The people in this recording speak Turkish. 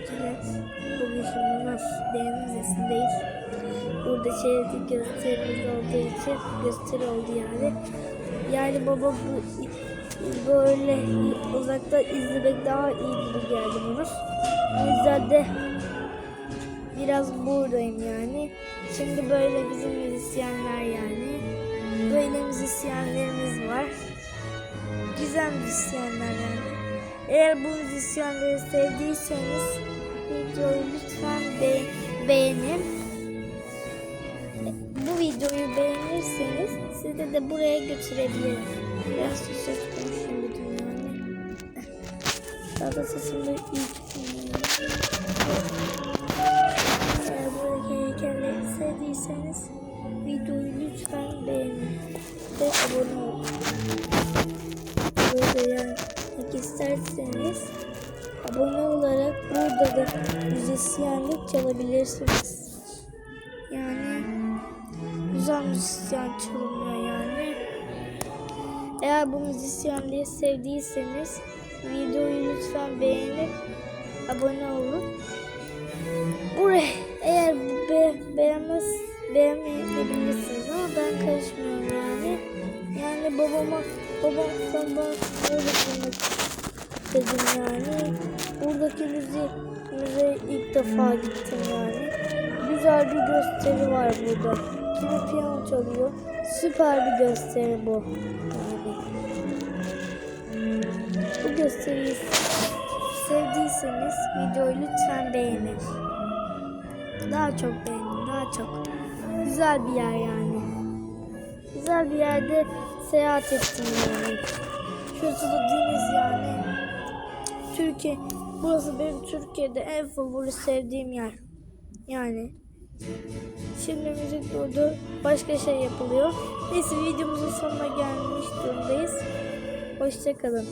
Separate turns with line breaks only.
Evet. Bugün şimdi Deniz Müzesi'ndeyiz. Burada şehirde gösterimiz olduğu için gösteri oldu yani. Yani baba bu böyle uzaktan izlemek daha iyi gibi geldi bana. O yüzden de biraz buradayım yani. Şimdi böyle bizim müzisyenler yani. Böyle müzisyenlerimiz var. Güzel müzisyenler yani. Eğer bu müzisyenleri sevdiyseniz videoyu lütfen be beğenin. Bu videoyu beğenirseniz sizi de buraya götürebilirim. Biraz ses konuşayım yani. Daha da sesim de iyi. Eğer buradaki heykelleri sevdiyseniz videoyu lütfen beğenin ve abone olun. Burada yani isterseniz abone olarak burada da müzisyenlik çalabilirsiniz. Yani güzel müzisyen çalınıyor yani. Eğer bu müzisyenliği sevdiyseniz videoyu lütfen beğenip abone olun. Buraya eğer be, beğenmez beğenmeyebilirsiniz ama ben karışmıyorum yani. Yani babama babam bana böyle bulmak istedim yani. Buradaki müze müzeye ilk defa gittim yani. Güzel bir gösteri var burada. Kimi piyano çalıyor. Süper bir gösteri bu. Yani. Bu gösteriyi sevdiyseniz videoyu lütfen beğenin. Daha çok beğenin, daha çok. Güzel bir yer yani. Güzel bir yerde seyahat ettim yani. Şurası da deniz. Türkiye, burası benim Türkiye'de en favori sevdiğim yer. Yani. Şimdi müzik durdu. Başka şey yapılıyor. Neyse videomuzun sonuna gelmiş durumdayız. Hoşçakalın.